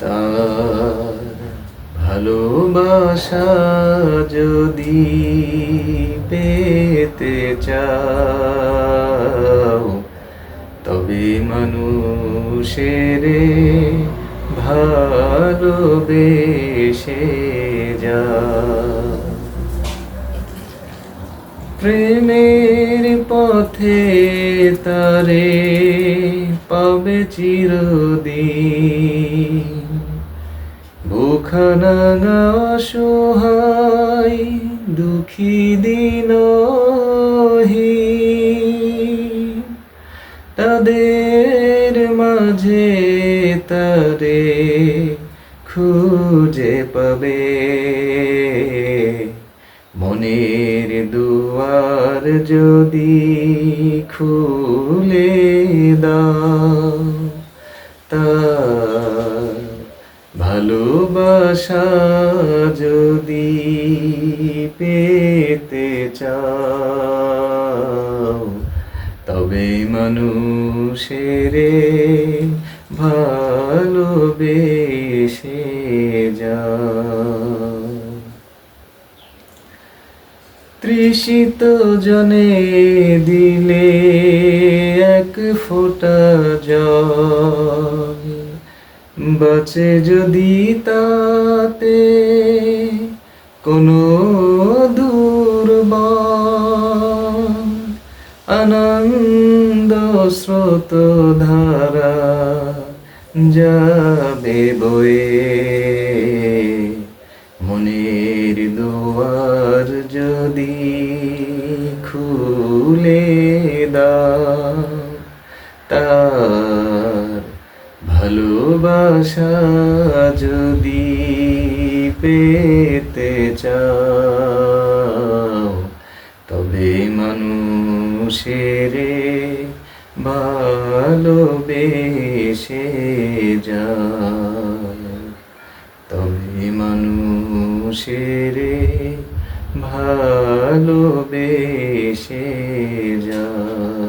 তার ভালোবাসা যদি পেতে চাও তবে মানুষের ভালোবেসে যা প্রেমের পথে তারে পাবে চিরদিন। বুখানাঙা অসহায় দুঃখী দিন তাদের মাঝে তারে খুঁজে পাবে। মনের দুয়ার যদি খুলে দাও, তার ভালোবাসা যদি পেতে চাও তবে মানুষের ভালোবেসে যাও। তৃষিত জনে দিলে এক ফোঁটা জল বাঁচে যদি তাতে কোনো দুর্বল আনন্দ স্রোত ধারা যাবে বয়ে। মনের দুয়ার যদি খুলে দাও তার ভালোবাসা যদি পেতে চাও তবে মানুষের ভালোবেসে যাও। তবে মানুষের ভালোবেসে যাও।